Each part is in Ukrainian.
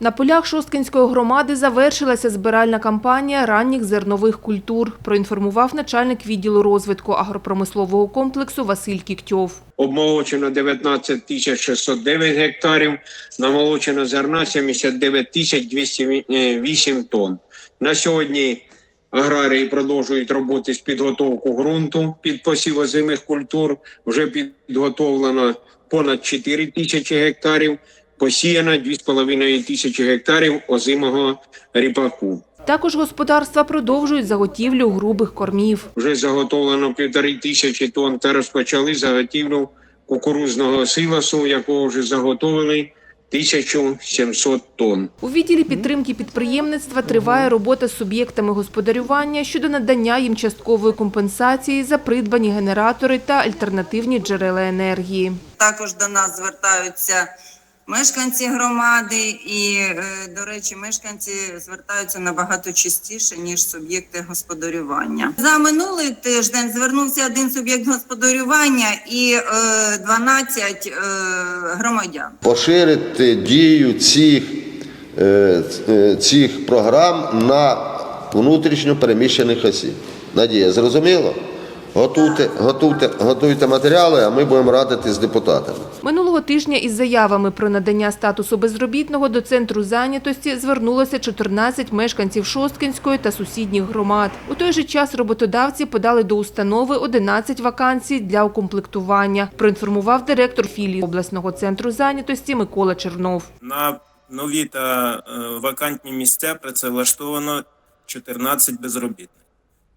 На полях Шосткинської громади завершилася збиральна кампанія ранніх зернових культур, проінформував начальник відділу розвитку агропромислового комплексу Василь Кіктьов. обмолочено 19 тисяч 609 гектарів, намолочено зерна 79 тисяч 208 тонн. На сьогодні аграрії продовжують роботи з підготовку ґрунту під посів озимих культур. Вже підготовлено понад 4 тисячі гектарів, посіяно 2,5 тисячі гектарів озимого ріпаку. Також господарства продовжують заготівлю грубих кормів. Вже заготовлено півтори тисячі тонн та розпочали заготівлю кукурузного силосу, якого вже заготовили 1700 тонн. У відділі підтримки підприємництва триває робота з суб'єктами господарювання щодо надання їм часткової компенсації за придбані генератори та альтернативні джерела енергії. Також до нас звертаються мешканці громади, і, е, до речі, мешканці звертаються набагато частіше, ніж суб'єкти господарювання. За минулий тиждень звернувся один суб'єкт господарювання і е, 12 е, громадян. поширити дію цих, е, е, цих програм на внутрішньо переміщених осіб. Надія, зрозуміло? Готуйте, готуйте, готуйте матеріали, а ми будемо радити з депутатами. Минулого тижня із заявами про надання статусу безробітного до центру зайнятості звернулося 14 мешканців Шосткинської та сусідніх громад. У той же час роботодавці подали до установи 11 вакансій для укомплектування, проінформував директор філії обласного центру зайнятості Микола Чернов. На нові та е, вакантні місця працевлаштовано 14 безробітних.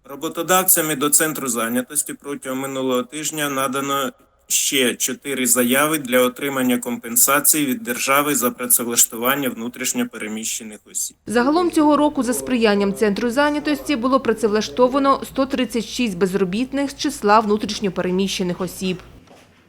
Роботодавцями до центру зайнятості протягом минулого тижня надано ще чотири заяви для отримання компенсації від держави за працевлаштування внутрішньо переміщених осіб. Загалом цього року за сприянням центру зайнятості було працевлаштовано 136 безробітних з числа внутрішньопереміщених осіб.